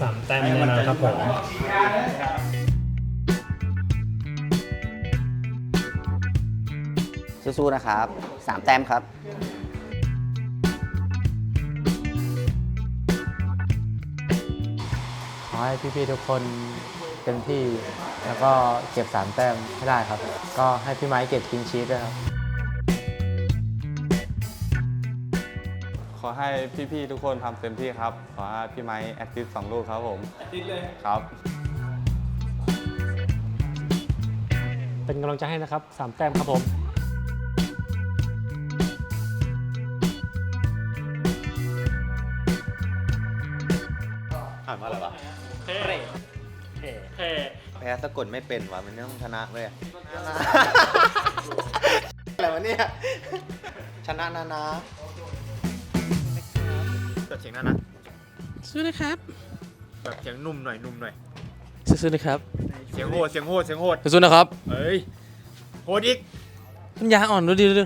สามแต้มแน่นอนครับผมสู้ๆนะครับสามแต้มครับ ขอให้พี่ๆทุกคนเต็มที่ แล้วก็เก็บสามแต้มให้ได้ครับ ก็ให้พี่ไม้เก็บกินชีสด้วยครับ ขอให้พี่ๆทุกคนทำเต็มที่ครับ ขอให้พี่ไม้แอดซิสสองลูกครับผมแอดซิสเลยครับ เป็นกำลังใจให้นะครับสามแต้มครับผมอ่านว่าอะไรวะแพ้สะกดไม่เป็นวะมันต้องชนะเว้ยอะไรวะเนี่ยชนะนะนะจด เสียงนะนะสู้นะครับแบบเสียงนุ่มหน่อยนุ่มหน่อยสู้ๆนะครับเสียงโหดเสียงโหดเสียงโหดสู้ๆนะครับเฮ้ยโหดอีกมันยาอ่อนดูดิดูดิ